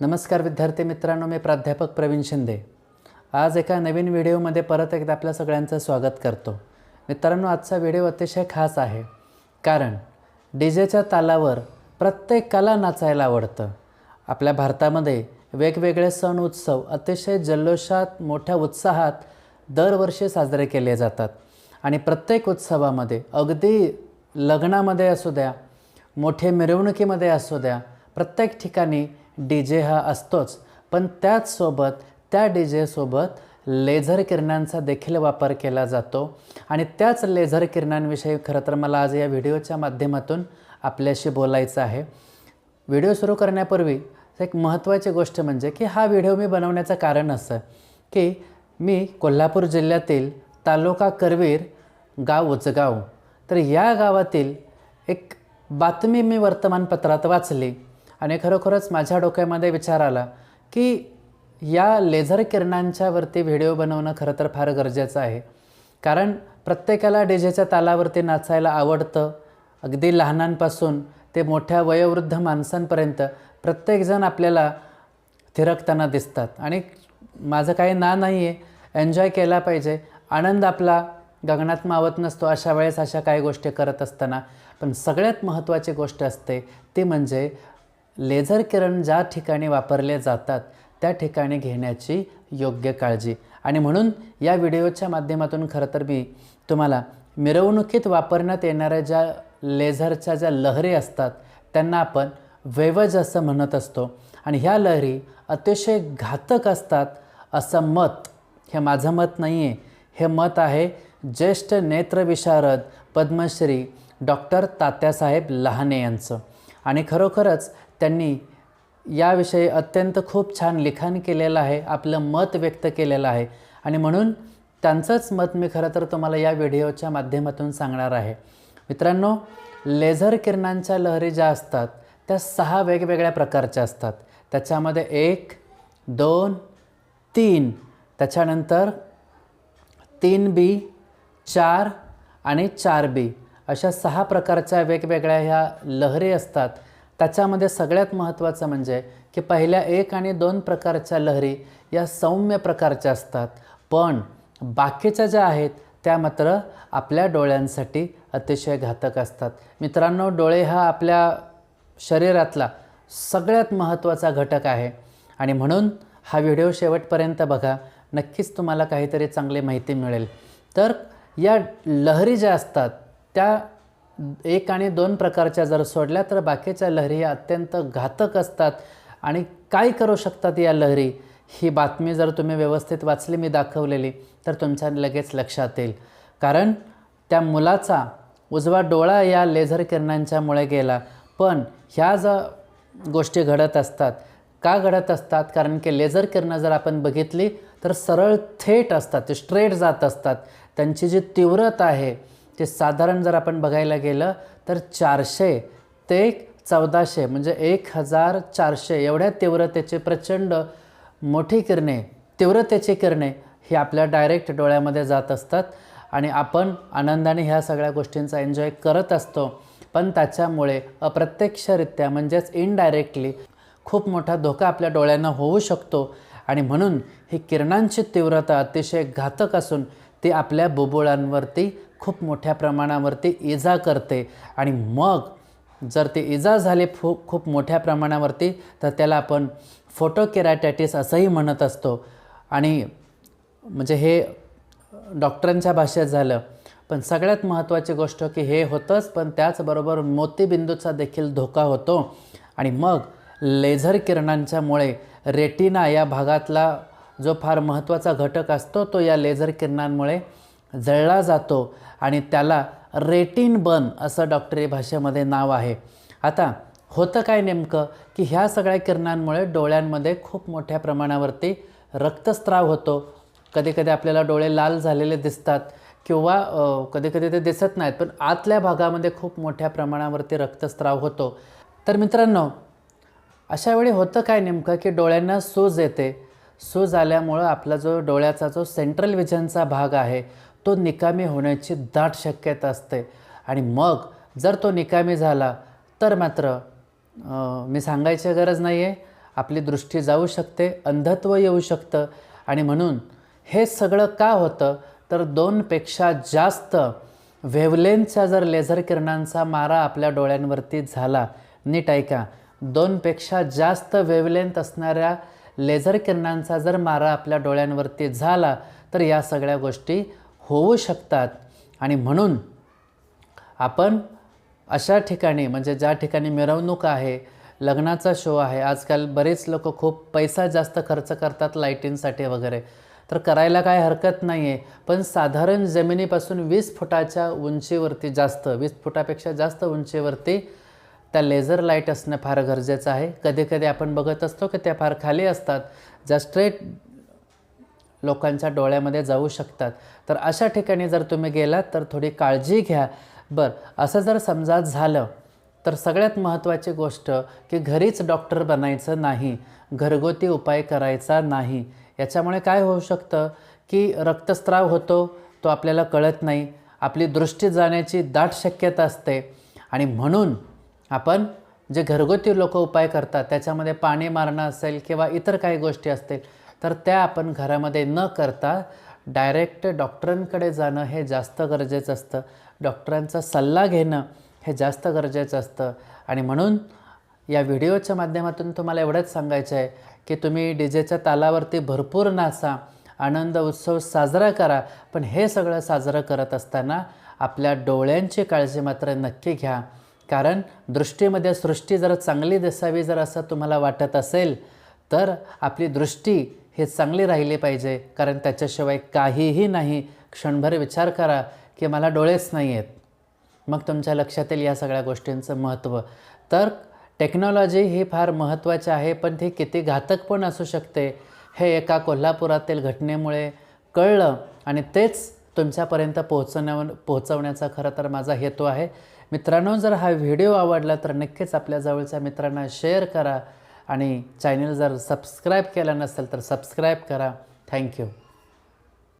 नमस्कार विद्यार्थी मित्रांनो मी प्राध्यापक प्रवीण शिंदे. आज एका नवीन व्हिडिओमध्ये परत एकदा आपल्या सगळ्यांचं स्वागत करतो. मित्रांनो आजचा व्हिडिओ अतिशय खास आहे. कारण डी जेच्या तालावर प्रत्येकाला नाचायला आवडतं. आपल्या भारतामध्ये वेगवेगळे सण उत्सव अतिशय जल्लोषात मोठ्या उत्साहात दरवर्षी साजरे केले जातात. आणि प्रत्येक उत्सवामध्ये अगदी लग्नामध्ये असू द्या मोठे मिरवणुकीमध्ये असू द्या प्रत्येक ठिकाणी डी जे हा असतोच. पण त्याचसोबत त्या डी जेसोबत लेझर किरणांचा देखील वापर केला जातो. आणि त्याच लेझर किरणांविषयी खरं तर मला आज या व्हिडिओच्या माध्यमातून आपल्याशी बोलायचं आहे. व्हिडिओ सुरू करण्यापूर्वी एक महत्त्वाची गोष्ट म्हणजे की हा व्हिडिओ मी बनवण्याचं कारण असं की मी कोल्हापूर जिल्ह्यातील तालुका करवीर गाव उचगाव तर या गावातील एक बातमी मी वर्तमानपत्रात वाचली. आणि खरोखरच माझ्या डोक्यामध्ये विचार आला की या लेझर किरणांच्यावरती व्हिडिओ बनवणं खरं तर फार गरजेचं आहे. कारण प्रत्येकाला डीजेच्या तालावरती नाचायला आवडतं. अगदी लहानांपासून ते मोठ्या वयोवृद्ध माणसांपर्यंत प्रत्येकजण आपल्याला थिरकताना दिसतात. आणि माझं काही ना नाही आहे एन्जॉय केला पाहिजे. आनंद आपला गगनात मावत नसतो अशा वेळेस अशा काही गोष्टी करत असताना. पण सगळ्यात महत्त्वाची गोष्ट असते ती म्हणजे लेझर किरण ज्या ठिकाणी वापरले जातात त्या ठिकाणी घेण्याची योग्य काळजी. आणि म्हणून या व्हिडिओच्या माध्यमातून खरं तर मी तुम्हाला मिरवणुकीत वापरण्यात येणाऱ्या ज्या लेझरच्या ज्या लहरी असतात त्यांना आपण वेवज असं म्हणत असतो. आणि ह्या लहरी अतिशय घातक असतात असं मत हे माझं मत नाही आहे हे मत आहे ज्येष्ठ नेत्रविशारद पद्मश्री डॉक्टर तात्यासाहेब लहाने यांचं. आणि खरोखरच त्यांनी याविषयी अत्यंत खूप छान लिखाण केलेलं आहे आपलं मत व्यक्त केलेलं आहे. आणि म्हणून त्यांचंच मत मी खरं तर तुम्हाला या व्हिडिओच्या माध्यमातून सांगणार आहे. मित्रांनो लेझर किरणांच्या लहरी ज्या असतात त्या सहा वेगवेगळ्या प्रकारच्या असतात. त्याच्यामध्ये एक दोन तीन. त्याच्यानंतर तीन बी चार आणि चार बी. अशा सहा प्रकारच्या वेगवेगळ्या ह्या लहरी असतात. त्याच्यामध्ये सगळ्यात महत्त्वाचं म्हणजे की पहिल्या एक आणि दोन प्रकारच्या लहरी या सौम्य प्रकारच्या असतात. पण बाकीच्या ज्या आहेत त्या मात्र आपल्या डोळ्यांसाठी अतिशय घातक असतात. मित्रांनो डोळे हा आपल्या शरीरातला सगळ्यात महत्त्वाचा घटक आहे. आणि म्हणून हा व्हिडिओ शेवटपर्यंत बघा. नक्कीच तुम्हाला काहीतरी चांगली माहिती मिळेल. तर या लहरी ज्या असतात त्या एक आणि दोन प्रकारच्या जर सोडल्या तर बाकीच्या लहरी अत्यंत घातक असतात. आणि काय करू शकतात या लहरी? ही बातमी जर तुम्ही व्यवस्थित वाचली मी दाखवलेली तर तुमच्या लगेच लक्षात येईल. कारण त्या मुलाचा उजवा डोळा या लेझर किरणांच्यामुळे गेला. पण ह्या ज्या गोष्टी घडत असतात. का घडत असतात? कारण की लेझर किरणं जर आपण बघितली तर सरळ थेट असतात ते स्ट्रेट जात असतात. त्यांची जी तीव्रता आहे ते साधारण जर आपण बघायला गेलं तर चारशे ते चौदाशे म्हणजे एक हजार चारशे एवढ्या तीव्रतेचे प्रचंड मोठी किरणे तीव्रतेची किरणे ही आपल्या डायरेक्ट डोळ्यामध्ये जात असतात. आणि आपण आनंदाने ह्या सगळ्या गोष्टींचा एन्जॉय करत असतो. पण त्याच्यामुळे अप्रत्यक्षरित्या म्हणजेच इनडायरेक्टली खूप मोठा धोका आपल्या डोळ्यांना होऊ शकतो. आणि म्हणून ही किरणांची तीव्रता अतिशय घातक असून ती आपल्या बुबुळांवरती खूप मोठ्या प्रमाणावरती इजा करते. आणि मग जर ते इजा झाले फू खूप मोठ्या प्रमाणावरती तर त्याला आपण फोटोकेरॅटायटिस असंही म्हणत असतो. आणि म्हणजे हे डॉक्टरांच्या भाषेत झालं. पण सगळ्यात महत्त्वाची गोष्ट की हे होतंच पण त्याचबरोबर मोतीबिंदूचा देखील धोका होतो. आणि मग लेझर किरणांच्यामुळे रेटिना या भागातला जो फार महत्त्वाचा घटक असतो तो या लेझर किरणांमुळे जळला जातो आणि त्याला रेटिन बन असं डॉक्टरी भाषेमध्ये नाव आहे. आता होतं काय नेमकं? की ह्या सगळ्या किरणांमुळे डोळ्यांमध्ये खूप मोठ्या प्रमाणावरती रक्तस्राव होतो. कधी कधी आपल्याला डोळे लाल झालेले दिसतात किंवा कधी कधी ते दिसत नाहीत पण आतल्या भागामध्ये खूप मोठ्या प्रमाणावरती रक्तस्राव होतो. तर मित्रांनो अशा वेळी होतं काय नेमकं? की डोळ्यांना सूज येते. सूज आल्यामुळं आपला जो डोळ्याचा जो सेंट्रल विजनचा भाग आहे तो निकामी होण्याची दाट शक्यता असते. आणि मग जर तो निकामी झाला तर मात्र मी सांगायची गरज नाही आहे आपली दृष्टी जाऊ शकते अंधत्व येऊ शकतं. आणि म्हणून हे सगळं का होतं? तर दोनपेक्षा जास्त वेवलेनचा जर लेझर किरणांचा मारा आपल्या डोळ्यांवरती झाला नीट ऐका. दोनपेक्षा जास्त वेवलेंथ असणाऱ्या लेझर किरणांचा जर मारा आपल्या डोळ्यांवरती झाला तर या सगळ्या गोष्टी होऊ शकतात. आणि म्हणून आपण अशा ठिकाणी म्हणजे ज्या ठिकाणी मिरवणूक आहे लग्नाचा शो आहे आजकाल बरेच लोक खूप पैसा जास्त खर्च करतात लाईटिंगसाठी वगैरे. तर करायला काय हरकत नाही आहे पण साधारण जमिनीपासून वीस फुटाच्या उंचीवरती जास्त वीस फुटापेक्षा जास्त उंचीवरती त्या लेझर लाइट असणं फार गरजेचं आहे. कधीकधी आपण बघत असतो की त्या फार खाली असतात. ज्या स्ट्रेट लोकांच्या डोळ्यामध्ये जाऊ शकतात. तर अशा ठिकाणी जर तुम्ही गेलात तर थोडी काळजी घ्या. बरं असं जर समजा झालं तर सगळ्यात महत्त्वाची गोष्ट की घरीच डॉक्टर बनायचं नाही घरगुती उपाय करायचा नाही. याच्यामुळे काय होऊ शकतं? की रक्तस्राव होतो तो आपल्याला कळत नाही. आपली दृष्टी जाण्याची दाट शक्यता असते. आणि म्हणून आपण जे घरगुती लोक उपाय करतात त्याच्यामध्ये पाणी मारणं असेल किंवा इतर काही गोष्टी असतील तर त्या आपण घरामध्ये न करता डायरेक्ट डॉक्टरांकडे जाणं हे जास्त गरजेचं असतं. डॉक्टरांचा सल्ला घेणं हे जास्त गरजेचं असतं. आणि म्हणून या व्हिडिओच्या माध्यमातून तुम्हाला एवढंच सांगायचं आहे की तुम्ही डी जेच्या तालावरती भरपूर नाचा आनंद उत्सव साजरा करा पण हे सगळं साजरं करत असताना आपल्या डोळ्यांची काळजी मात्र नक्की घ्या. कारण दृष्टीमध्ये सृष्टी जर चांगली दिसावी जर असं तुम्हाला वाटत असेल तर आपली दृष्टी हे चांगले राहिली पाहिजे कारण त्याच्याशिवाय काहीही नाही. क्षणभर विचार करा की मला डोळेच नाही आहेत मग तुमच्या लक्षात येईल या सगळ्या गोष्टींचं महत्त्व. तर टेक्नॉलॉजी ही फार महत्त्वाची आहे पण ती किती घातक पण असू शकते. हे एका कोल्हापुरातील घटनेमुळे कळलं आणि तेच तुमच्यापर्यंत पोहोचण्या पोहोचवण्याचा खरं तर माझा हेतू आहे. मित्रांनो जर हा व्हिडिओ आवडला तर नक्कीच आपल्या जवळच्या मित्रांना शेअर करा. आणि चॅनल जर सबस्क्राईब केला नसेल तर सबस्क्राईब करा. थँक्यू.